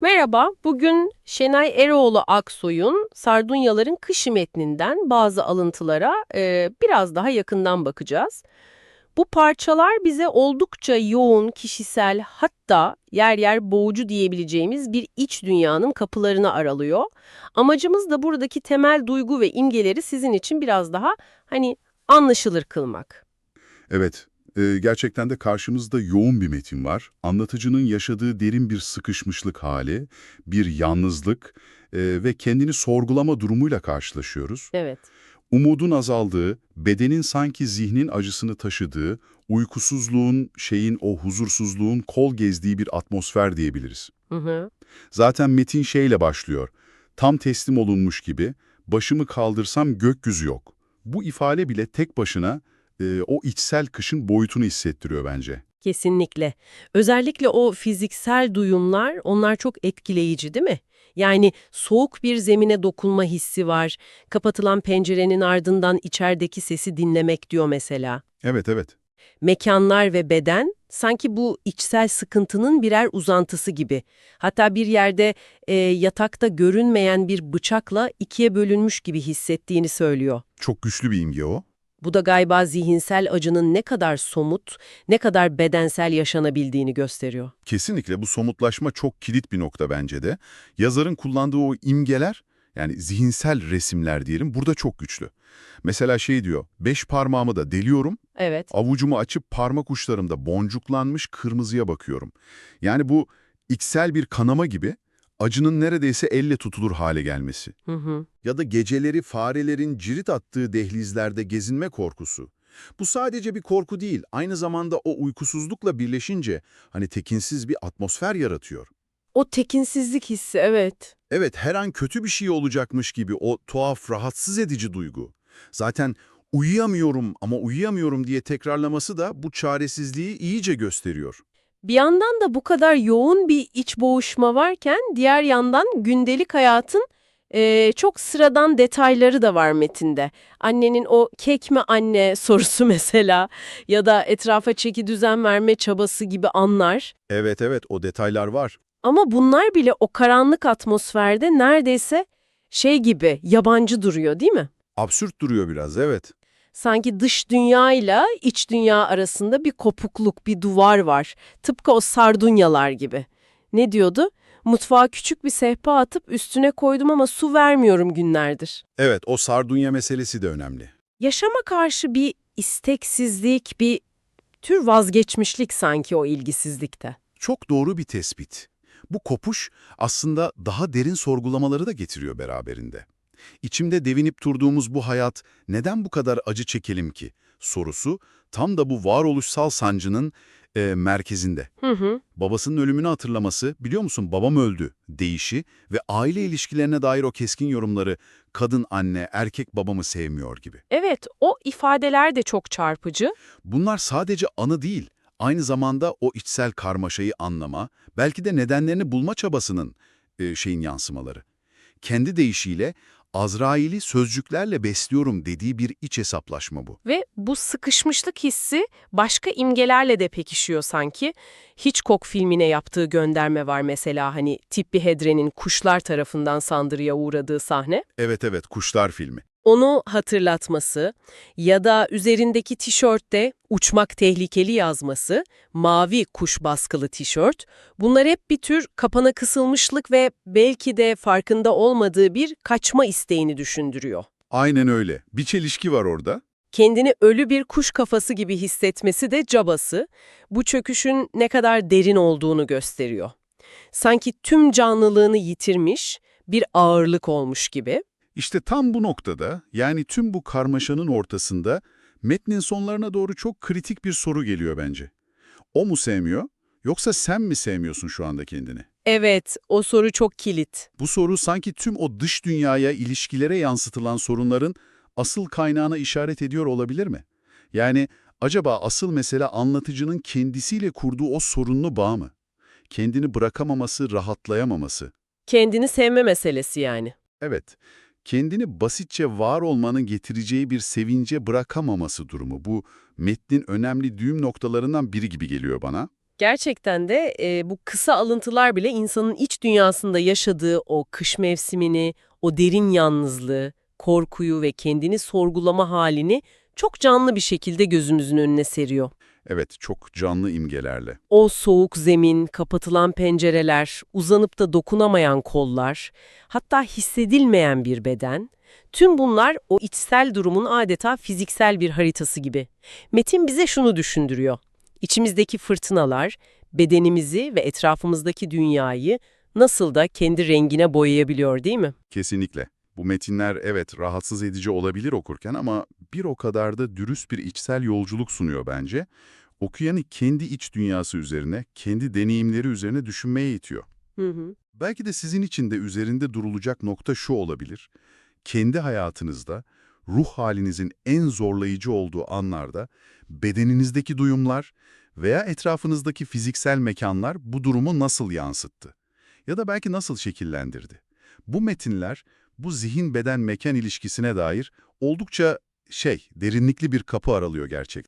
Merhaba, bugün Şenay Eroğlu Aksoy'un Sardunyaların Kışı metninden bazı alıntılara e, biraz daha yakından bakacağız. Bu parçalar bize oldukça yoğun, kişisel hatta yer yer boğucu diyebileceğimiz bir iç dünyanın kapılarını aralıyor. Amacımız da buradaki temel duygu ve imgeleri sizin için biraz daha hani anlaşılır kılmak. Evet, e, gerçekten de karşımızda yoğun bir metin var. Anlatıcının yaşadığı derin bir sıkışmışlık hali, bir yalnızlık e, ve kendini sorgulama durumuyla karşılaşıyoruz. Evet. Umudun azaldığı, bedenin sanki zihnin acısını taşıdığı, uykusuzluğun, şeyin o huzursuzluğun kol gezdiği bir atmosfer diyebiliriz. Hı hı. Zaten metin şeyle başlıyor. Tam teslim olunmuş gibi, başımı kaldırsam gökyüzü yok. Bu ifade bile tek başına e, o içsel kışın boyutunu hissettiriyor bence. Kesinlikle. Özellikle o fiziksel duyumlar, onlar çok etkileyici değil mi? Yani soğuk bir zemine dokunma hissi var. Kapatılan pencerenin ardından içerideki sesi dinlemek diyor mesela. Evet, evet. Mekanlar ve beden sanki bu içsel sıkıntının birer uzantısı gibi. Hatta bir yerde e, yatakta görünmeyen bir bıçakla ikiye bölünmüş gibi hissettiğini söylüyor. Çok güçlü bir imge o. Bu da galiba zihinsel acının ne kadar somut, ne kadar bedensel yaşanabildiğini gösteriyor. Kesinlikle bu somutlaşma çok kilit bir nokta bence de. Yazarın kullandığı o imgeler, yani zihinsel resimler diyelim, burada çok güçlü. Mesela şey diyor, beş parmağımı da deliyorum, Evet. avucumu açıp parmak uçlarımda boncuklanmış kırmızıya bakıyorum. Yani bu içsel bir kanama gibi acının neredeyse elle tutulur hale gelmesi. Hı hı. ya da geceleri farelerin cirit attığı dehlizlerde gezinme korkusu. Bu sadece bir korku değil, aynı zamanda o uykusuzlukla birleşince hani tekinsiz bir atmosfer yaratıyor. O tekinsizlik hissi, evet. Evet, her an kötü bir şey olacakmış gibi o tuhaf, rahatsız edici duygu. Zaten uyuyamıyorum ama uyuyamıyorum diye tekrarlaması da bu çaresizliği iyice gösteriyor. Bir yandan da bu kadar yoğun bir iç boğuşma varken diğer yandan gündelik hayatın eee, çok sıradan detayları da var metinde. Annenin o kek mi anne sorusu mesela ya da etrafa çeki düzen verme çabası gibi anlar. Evet evet, o detaylar var. Ama bunlar bile o karanlık atmosferde neredeyse şey gibi yabancı duruyor değil mi? Absürt duruyor biraz, evet. Sanki dış dünyayla iç dünya arasında bir kopukluk, bir duvar var. Tıpkı o sardunyalar gibi. Ne diyordu? Mutfağa küçük bir sehpa atıp üstüne koydum ama su vermiyorum günlerdir. Evet, o sardunya meselesi de önemli. Yaşama karşı bir isteksizlik, bir tür vazgeçmişlik sanki o ilgisizlikte. Çok doğru bir tespit. Bu kopuş aslında daha derin sorgulamaları da getiriyor beraberinde. İçimde devinip durduğumuz bu hayat neden bu kadar acı çekelim ki sorusu tam da bu varoluşsal sancının e, merkezinde. Hı hı. Babasının ölümünü hatırlaması, biliyor musun babam öldü deyişi ve aile ilişkilerine dair o keskin yorumları kadın anne, erkek babamı sevmiyor gibi. Evet, o ifadeler de çok çarpıcı. Bunlar sadece anı değil, aynı zamanda o içsel karmaşayı anlama, belki de nedenlerini bulma çabasının e, şeyin yansımaları. Kendi deyişiyle Azrail'i sözcüklerle besliyorum dediği bir iç hesaplaşma bu. Ve bu sıkışmışlık hissi başka imgelerle de pekişiyor sanki. Hitchcock filmine yaptığı gönderme var mesela hani Tippi Hedren'in kuşlar tarafından sandırıya uğradığı sahne. Evet evet, Kuşlar filmi. Onu hatırlatması ya da üzerindeki tişörtte uçmak tehlikeli yazması, mavi kuş baskılı tişört, bunlar hep bir tür kapana kısılmışlık ve belki de farkında olmadığı bir kaçma isteğini düşündürüyor. Aynen öyle. Bir çelişki var orada. Kendini ölü bir kuş kafası gibi hissetmesi de cabası, bu çöküşün ne kadar derin olduğunu gösteriyor. Sanki tüm canlılığını yitirmiş, bir ağırlık olmuş gibi. İşte tam bu noktada, yani tüm bu karmaşanın ortasında metnin sonlarına doğru çok kritik bir soru geliyor bence. O mu sevmiyor, yoksa sen mi sevmiyorsun şu anda kendini? Evet, o soru çok kilit. Bu soru sanki tüm o dış dünyaya, ilişkilere yansıtılan sorunların asıl kaynağına işaret ediyor olabilir mi? Yani acaba asıl mesele anlatıcının kendisiyle kurduğu o sorunlu bağ mı? Kendini bırakamaması, rahatlayamaması. Kendini sevme meselesi yani. Evet, kendini basitçe var olmanın getireceği bir sevince bırakamaması durumu. Bu metnin önemli düğüm noktalarından biri gibi geliyor bana. Gerçekten de e, bu kısa alıntılar bile insanın iç dünyasında yaşadığı o kış mevsimini, o derin yalnızlığı, korkuyu ve kendini sorgulama halini çok canlı bir şekilde gözümüzün önüne seriyor. Evet, çok canlı imgelerle. O soğuk zemin, kapatılan pencereler, uzanıp da dokunamayan kollar, hatta hissedilmeyen bir beden, tüm bunlar o içsel durumun adeta fiziksel bir haritası gibi. Metin bize şunu düşündürüyor. İçimizdeki fırtınalar, bedenimizi ve etrafımızdaki dünyayı nasıl da kendi rengine boyayabiliyor değil mi? Kesinlikle. Bu metinler evet rahatsız edici olabilir okurken ama bir o kadar da dürüst bir içsel yolculuk sunuyor bence. Okuyanı kendi iç dünyası üzerine, kendi deneyimleri üzerine düşünmeye itiyor. Hı hı. Belki de sizin için de üzerinde durulacak nokta şu olabilir. Kendi hayatınızda, ruh halinizin en zorlayıcı olduğu anlarda bedeninizdeki duyumlar veya etrafınızdaki fiziksel mekanlar bu durumu nasıl yansıttı? Ya da belki nasıl şekillendirdi? Bu metinler bu zihin-beden-mekan ilişkisine dair oldukça şey, derinlikli bir kapı aralıyor gerçekten.